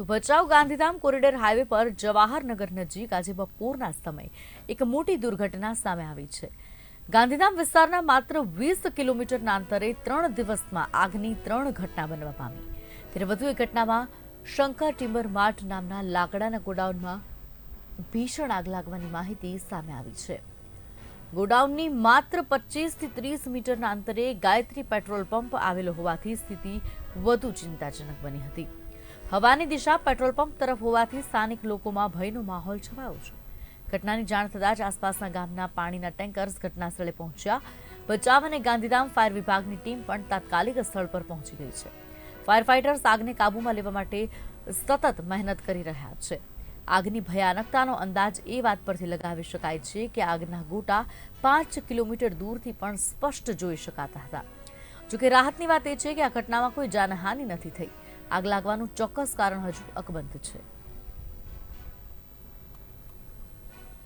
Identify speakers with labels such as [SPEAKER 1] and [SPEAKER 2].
[SPEAKER 1] તો Bhachau Gandhidham corridor highway પર જવાહરનગર નજીક આજે બપોરના સમયે એક મોટી દુર્ઘટના સામે આવી છે. ગાંધીધામ વિસ્તારના માત્ર વીસ કિલોમીટરના અંતરે ત્રણ દિવસમાં આગની ત્રણ ઘટના બનવા પામી. ત્યારે વધુ એક ઘટનામાં શંકર ટિમ્બર માર્ટ નામના લાકડાના ગોડાઉનમાં ભીષણ આગ લાગવાની માહિતી સામે આવી છે. ગોડાઉનની માત્ર પચીસથી ત્રીસ મીટરના અંતરે ગાયત્રી પેટ્રોલ પંપ આવેલો હોવાથી સ્થિતિ વધુ ચિંતાજનક બની હતી. હવાની દિશા પેટ્રોલ પંપ તરફ હોવાથી સ્થાનિક લોકોમાં ભયનો માહોલ છવાયો છે. ઘટનાની જાણ થતાં જ આસપાસના ગામના પાણીના ટેન્કર્સ ઘટનાસ્થળે પહોંચ્યા. બચાવ અને ગાંધીધામ ફાયર વિભાગની ટીમ પણ તાત્કાલિક સ્થળ પર પહોંચી ગઈ છે. ફાયર ફાઇટર્સ આગને કાબૂમાં લેવા માટે સતત મહેનત કરી રહ્યા છે. આગની ભયાનકતાનો અંદાજ એ વાત પરથી લગાવી શકાય છે કે આગના ગોટા પાંચ કિલોમીટર દૂરથી પણ સ્પષ્ટ જોઈ શકાતા હતા. જોકે રાહતની વાત એ છે કે આ ઘટનામાં કોઈ જાનહાનિ નથી થઈ. આગ લાગવાનું ચોક્કસ કારણ હજુ અકબંધ છે.